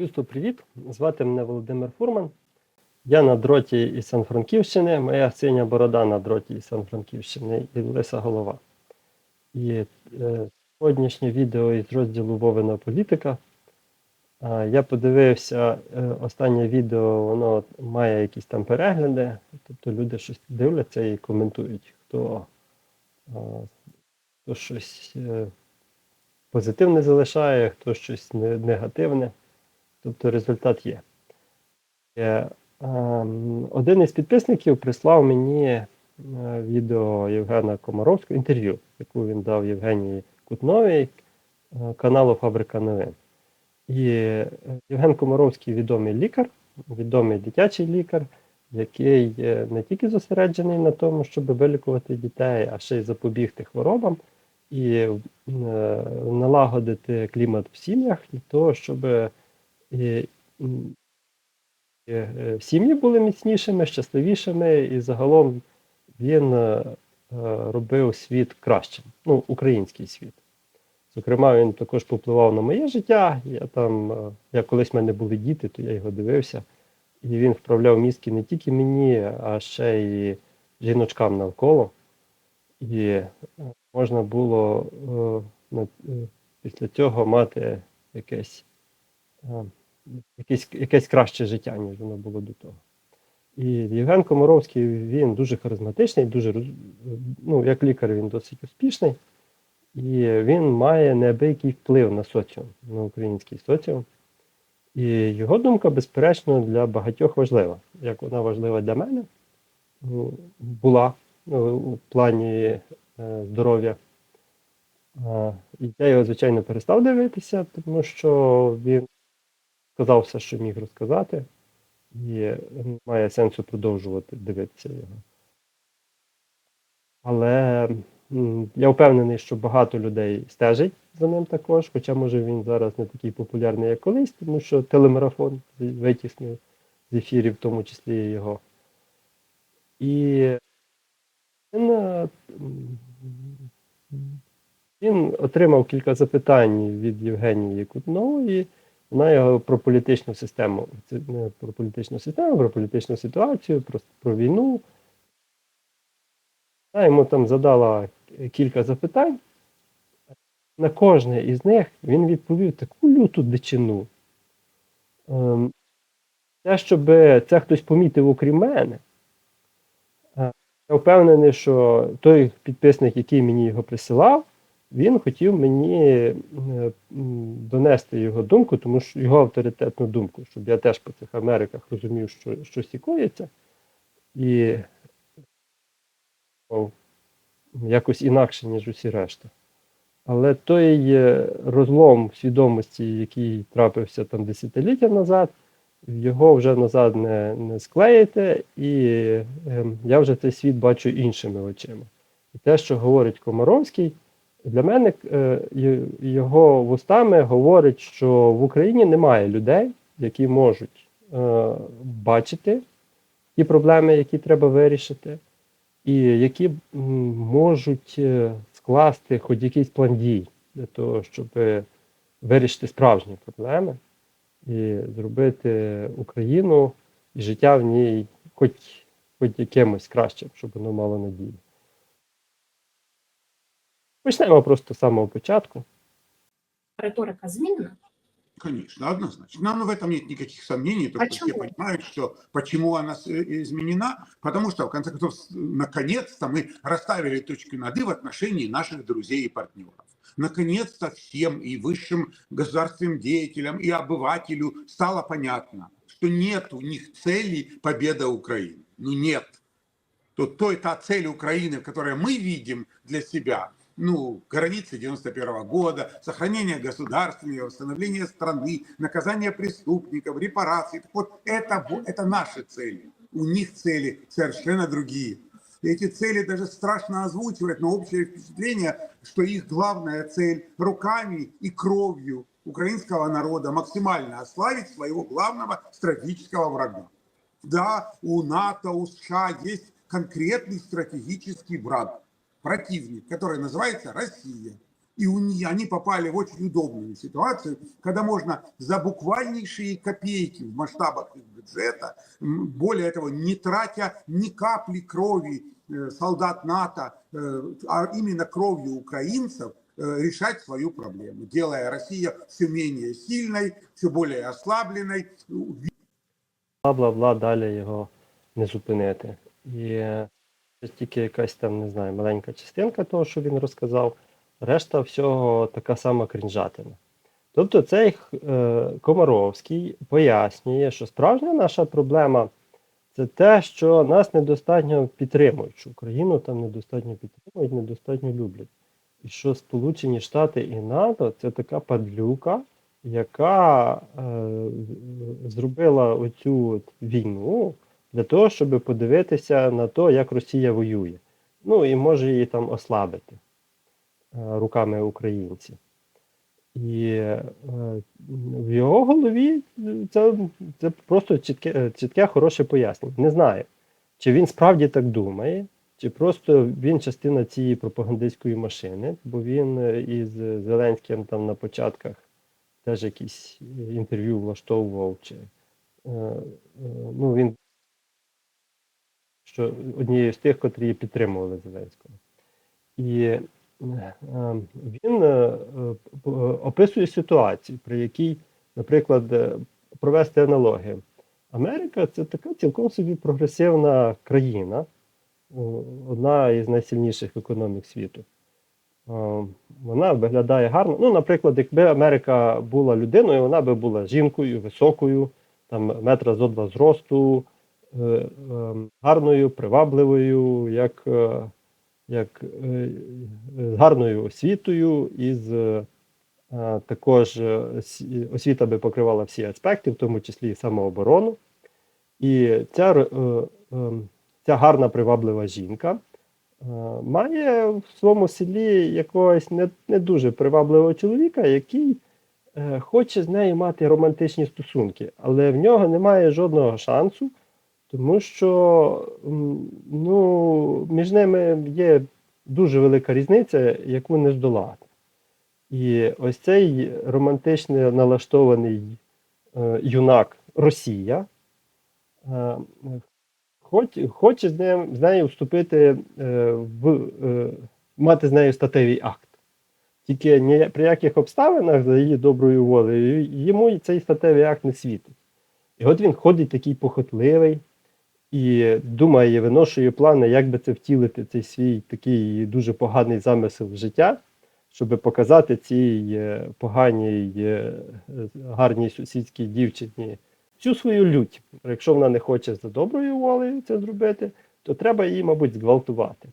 Люсто, привіт! Звати мене Володимир Фурман. Я на дроті із Сан-Франківщини, моя синя борода на дроті із Сан-Франківщини і лиса голова. І е, сьогоднішнє відео із розділу Вовина політика. А, я подивився е, останнє відео, воно має якісь там перегляди, тобто люди щось дивляться і коментують, хто, а, хто щось е, позитивне залишає, хто щось негативне. Тобто результат є. Е, ем, Один із підписників прислав мені е, відео Євгена Комаровського, інтерв'ю, яку він дав Євгенії Кутновій е, каналу Фабрика новин. І Євген Комаровський відомий лікар, відомий дитячий лікар, який не тільки зосереджений на тому, щоб вилікувати дітей, а ще й запобігти хворобам і налагодити клімат в сім'ях для того, щоб і, і, е, сім'ї були міцнішими, щасливішими, і загалом він е, е, робив світ кращим, ну, український світ. Зокрема, він також попливав на моє життя. Я там, е, як колись в мене були діти, то я його дивився. І він вправляв мізки не тільки мені, а ще й жіночкам навколо. І е, можна було е, е, після цього мати якесь е, якесь, якесь краще життя, ніж воно було до того. І Євген Комаровський він дуже харизматичний, дуже ну, як лікар він досить успішний, і він має неабиякий вплив на соціум, на український соціум. І його думка, безперечно, для багатьох важлива. Як вона важлива для мене, ну, була ну, у плані е, здоров'я. І я його, звичайно, перестав дивитися, тому що він сказав все, що міг розказати, і немає сенсу продовжувати дивитися його. Але я впевнений, що багато людей стежить за ним також, хоча, може, він зараз не такий популярний, як колись, тому що телемарафон витіснив з ефірів, в тому числі його. І він, е, він отримав кілька запитань від Євгенії Кутнової. Вона його про політичну систему, це не про політичну систему, про політичну ситуацію, про, про війну. Вона йому там задала кілька запитань. На кожне із них він відповів таку люту дичину. Ем, Те, щоб це хтось помітив, окрім мене. е, Я впевнений, що той підписник, який мені його присилав, він хотів мені е, донести його думку, тому що його авторитетну думку, щоб я теж по цих Америках розумів, що щось і і якось інакше, ніж усі решта. Але той е, розлом свідомості, який трапився там десятиліття назад, його вже назад не, не склеїте, і ем, я вже цей світ бачу іншими очима. І те, що говорить Комаровський, для мене е, його вустами говорить, що в Україні немає людей, які можуть е, бачити ті проблеми, які треба вирішити, і які можуть е, скласти хоч якийсь план дій для того, щоб вирішити справжні проблеми і зробити Україну і життя в ній хоч, хоч якимось кращим, щоб воно мало надію. Почнемо просто з самого початку. риторика змінена. Конечно, однозначно. Нам в этом нет никаких сомнений, то, что все Почему? понимают, что почему она э, изменена, потому что, в конце концов, наконец-то мы расставили точки над «и» в отношении наших друзей и партнеров. Наконец-то всем и высшим государственным деятелям, и обывателю стало понятно, что нет у них цели победа Украины. Ну нет. То, то та цель Украины, которую мы видим для себя, ну, границы 91 года, сохранение государственного, восстановление страны, наказание преступников, репарации. Так вот, это, это наши цели. У них цели совершенно другие. И эти цели даже страшно озвучивать, но общее впечатление, что их главная цель руками и кровью украинского народа максимально ославить своего главного стратегического врага. Да, у НАТО, у США есть конкретный стратегический враг, противник, который называется Россия. И у не- они попали в очень удобную ситуацию, когда можно за буквальнейшие копейки в масштабах их бюджета, м, более того, не тратя ни капли крови э, солдат НАТО, э, а именно кровью украинцев, э, решать свою проблему, делая Россию все менее сильной, все более ослабленной, бла-бла-бла, далі його не зупинити. І е, це тільки якась там, не знаю, маленька частинка того, що він розказав, решта всього така сама крінжатина. Тобто цей е, Комаровський пояснює, що справжня наша проблема це те, що нас недостатньо підтримують, що Україну там недостатньо підтримують, недостатньо люблять. І що Сполучені Штати і НАТО це така падлюка, яка е, зробила оцю от війну для того, щоб подивитися на те, як Росія воює. Ну і може її там ослабити е, руками українців. І е, в його голові це, це просто чітке, е, чітке, хороше пояснення. Не знаю, чи він справді так думає, чи просто він частина цієї пропагандистської машини, бо він е, із Зеленським там на початках теж якісь е, інтерв'ю влаштовував, чи е, е, ну, він що однією з тих, котрі підтримували Зеленського. І е, е, він е, описує ситуацію, при якій, наприклад, провести аналогію. Америка це така цілком собі прогресивна країна, одна із найсильніших економік світу. Вона виглядає гарно. Ну, наприклад, якби Америка була людиною, вона би була жінкою, високою, там метра зо два зросту, гарною, привабливою, як, е, як е, е, з гарною освітою, і з е, також е, освіта би покривала всі аспекти, в тому числі і самооборону. І ця, р- е, е, ця гарна приваблива жінка е, має в своєму селі якогось не, не дуже привабливого чоловіка, який е, хоче з нею мати романтичні стосунки, але в нього немає жодного шансу, тому що ну, між ними є дуже велика різниця, яку не здолати. І ось цей романтично налаштований е, юнак Росія е, хоч, хоче з, ним, з нею вступити е, в мати з нею статевий акт. Тільки ні, при яких обставинах за її доброю волею йому цей статевий акт не світить. І от він ходить такий похотливий і думає, виношує плани, як би це втілити, цей свій такий дуже поганий замисел в життя, щоб показати цій е, поганій, е, гарній сусідській дівчині всю свою лють. Якщо вона не хоче за доброю волею це зробити, то треба її, мабуть, зґвалтувати.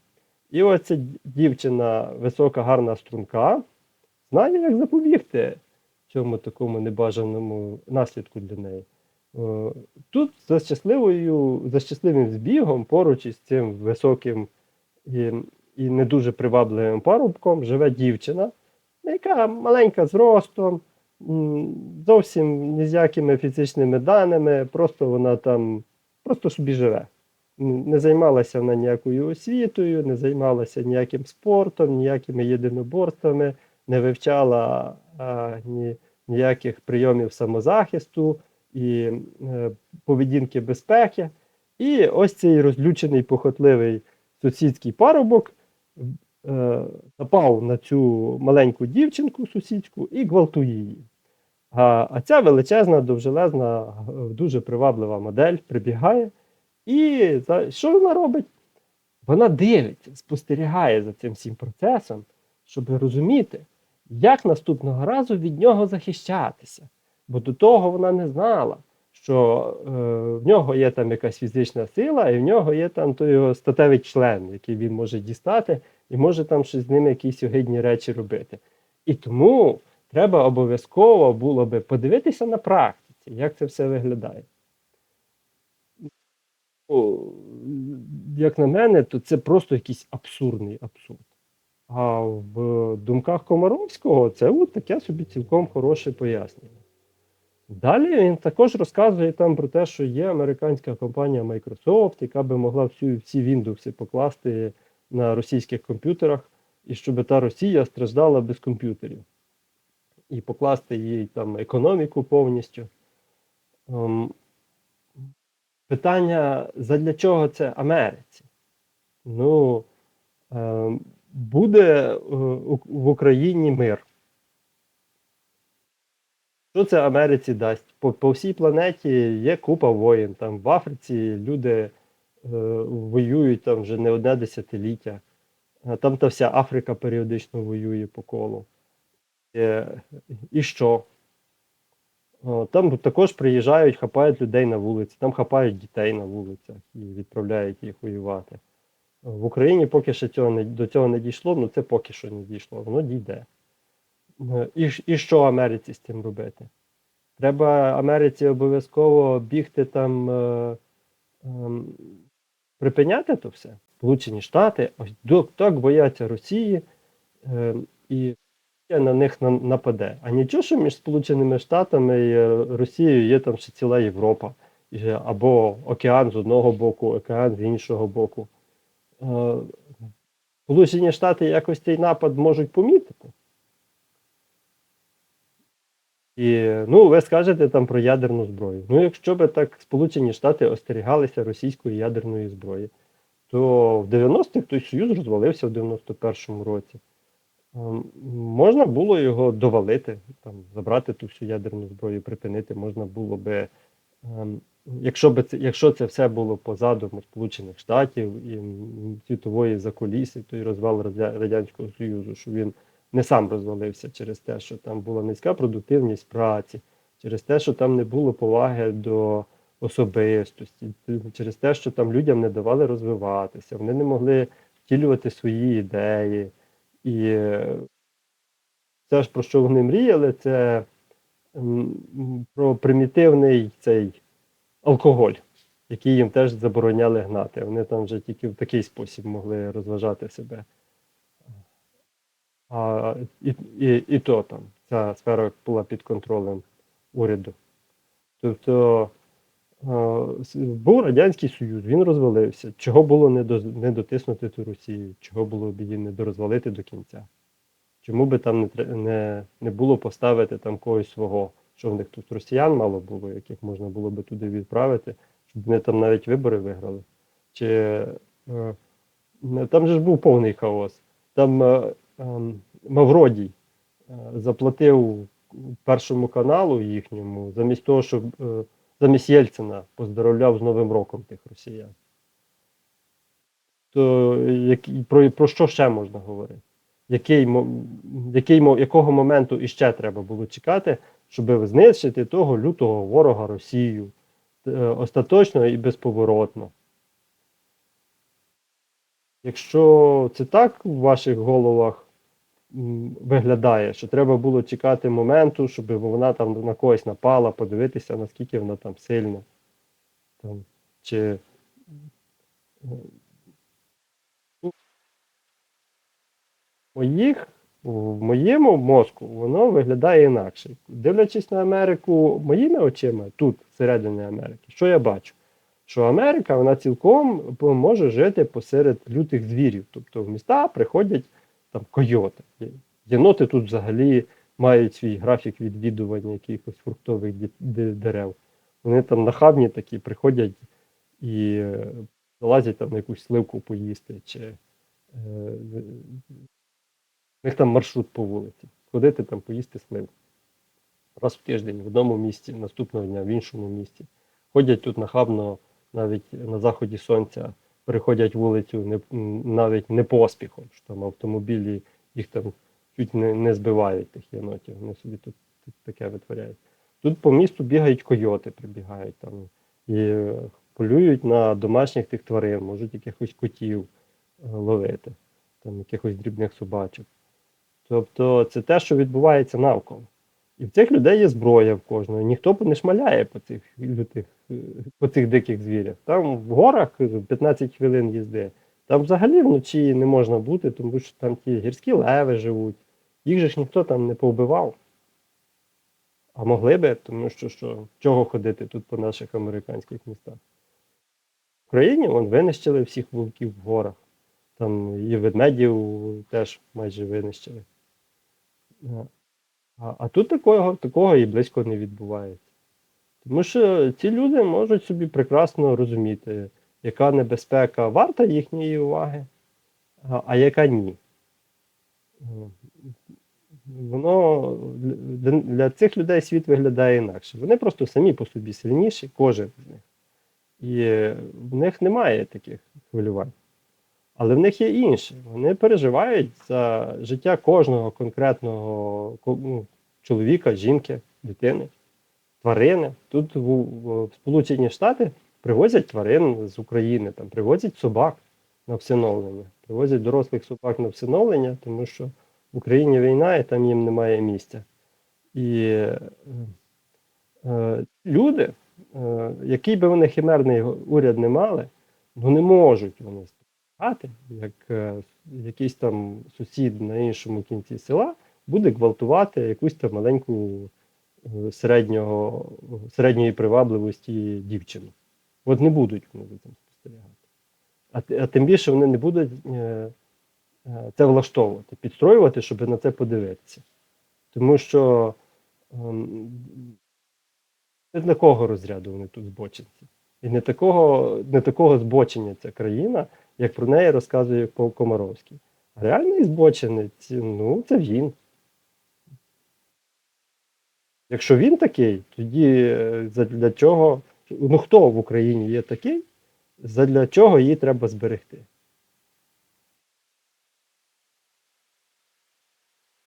І оця дівчина, висока, гарна струнка, знає, як запобігти цьому такому небажаному наслідку для неї. Е, Тут за щасливою, за щасливим збігом, поруч із цим високим і, і не дуже привабливим парубком живе дівчина, яка маленька зростом, зовсім ні з якими фізичними даними, просто вона там просто собі живе. Не займалася вона ніякою освітою, не займалася ніяким спортом, ніякими єдиноборствами, не вивчала а, ні, ніяких прийомів самозахисту і е, поведінки безпеки. І ось цей розлючений, похотливий сусідський парубок е, напав на цю маленьку дівчинку сусідську і гвалтує її. А, а ця величезна, довжелезна, дуже приваблива модель прибігає. І що вона робить? Вона дивиться, спостерігає за цим всім процесом, щоб розуміти, як наступного разу від нього захищатися. Бо до того вона не знала, що е, в нього є там якась фізична сила, і в нього є там той його статевий член, який він може дістати, і може там щось з ним якісь огидні речі робити. І тому треба обов'язково було би подивитися на практиці, як це все виглядає. О, як на мене, то це просто якийсь абсурдний абсурд. А в думках Комаровського це от таке собі цілком хороше пояснення. Далі він також розказує там про те, що є американська компанія Microsoft, яка би могла всю, всі Windows покласти на російських комп'ютерах і щоб та Росія страждала без комп'ютерів. І покласти їй там економіку повністю. Ем, питання: задля чого це Америці? Ну, ем, буде е, в Україні мир. Що це Америці дасть? По, по всій планеті є купа воїн. Там в Африці люди е, воюють там вже не одне десятиліття. Там та вся Африка періодично воює по колу. Е, і що? Там також приїжджають, хапають людей на вулиці, там хапають дітей на вулицях і відправляють їх воювати. В Україні поки що цього не, до цього не дійшло, ну це поки що не дійшло, воно дійде. Е, І, і що Америці з цим робити? Треба Америці обов'язково бігти там, е, ем, припиняти то все. Сполучені Штати ось так бояться Росії, е, і на них на- нападе. А нічого, що між Сполученими Штатами і е, Росією є там ще ціла Європа, або океан з одного боку, океан з іншого боку. Е, Сполучені Штати якось цей напад можуть помітити. І ну, ви скажете там про ядерну зброю. Ну, якщо би так Сполучені Штати остерігалися російської ядерної зброї, то в 90-х той Союз розвалився в 91-му році. Ем, Можна було його довалити, там, забрати ту всю ядерну зброю, припинити, можна було би. ем, Якщо би це, якщо це все було по задуму Сполучених Штатів і світової закуліси, той розвал Радянського Союзу, що він не сам розвалився через те, що там була низька продуктивність праці, через те, що там не було поваги до особистості, через те, що там людям не давали розвиватися, вони не могли втілювати свої ідеї. І все ж про що вони мріяли, це про примітивний цей алкоголь, який їм теж забороняли гнати. Вони там вже тільки в такий спосіб могли розважати себе. А, і, і, і то там ця сфера була під контролем уряду. Тобто був Радянський Союз, він розвалився. Чого було не, до, не дотиснути ту Росію, чого було б її не дорозвалити до кінця? Чому би там не, не, не було поставити там когось свого, що в них тут росіян мало було, яких можна було би туди відправити, щоб вони там навіть вибори виграли? Чи е, там же ж був повний хаос. Там е, Мавродій е, заплатив першому каналу їхньому, замість того, щоб е, замість Єльцина поздоровляв з Новим роком тих росіян. То які, про, про що ще можна говорити? Який, який, якого моменту іще треба було чекати, щоб знищити того лютого ворога Росію е, остаточно і безповоротно? Якщо це так в ваших головах виглядає, що треба було чекати моменту, щоб вона там на когось напала, подивитися, наскільки вона там сильна. Там, чи е, ну, моїх, в моєму мозку воно виглядає інакше. Дивлячись на Америку моїми очима, тут, всередині Америки, що я бачу? Що Америка вона цілком може жити посеред лютих звірів. Тобто в міста приходять там койоти. Єноти тут взагалі мають свій графік відвідування якихось фруктових дерев. Вони там нахабні такі приходять і е, залазять там на якусь сливку поїсти, чи е, в них там маршрут по вулиці. Ходити там поїсти сливку. Раз в тиждень в одному місці, наступного дня в іншому місці. Ходять тут нахабно навіть на заході сонця, переходять вулицю не, навіть не поспіхом, що там автомобілі їх там чуть не, не збивають тих єнотів. Вони собі тут, таке витворяють. Тут по місту бігають койоти, прибігають там і е, полюють на домашніх тих тварин, можуть якихось котів е, ловити, там якихось дрібних собачок. Тобто це те, що відбувається навколо. І в цих людей є зброя в кожного. Ніхто не шмаляє по цих лютих, по цих диких звірях. Там в горах е, 15 хвилин їзди. Там взагалі вночі не можна бути, тому що там ті гірські леви живуть. Їх же ж ніхто там не повбивав. А могли би, тому що що, чого ходити тут по наших американських містах? В Україні вон, винищили всіх вовків в горах. там і ведмедів теж майже винищили. А, а тут такого, такого і близько не відбувається. Тому що ці люди можуть собі прекрасно розуміти, яка небезпека варта їхньої уваги, а, а яка ні. Воно для цих людей світ виглядає інакше. Вони просто самі по собі сильніші, кожен з них. І в них немає таких хвилювань. Але в них є інше. Вони переживають за життя кожного конкретного ну, чоловіка, жінки, дитини, тварини. Тут в, в, Сполучені Штати привозять тварин з України, там, привозять собак на всиновлення, привозять дорослих собак на всиновлення, тому що в Україні війна і там їм немає місця. І е, е, люди, е, який би вони химерний уряд не мали, ну не можуть вони спостерігати, як е, якийсь там сусід на іншому кінці села буде гвалтувати якусь там маленьку е, середнього, середньої привабливості дівчину. От не будуть вони за цим спостерігати. А, а тим більше вони не будуть е, це влаштовувати, підстроювати, щоб на це подивитися. Тому що ем, не такого розряду вони тут збочинці. І не такого, не такого збочення ця країна, як про неї розказує Ко- Комаровський. Реальний збочинець, ну, це він. Якщо він такий, тоді для чого, ну хто в Україні є такий, задля чого її треба зберегти?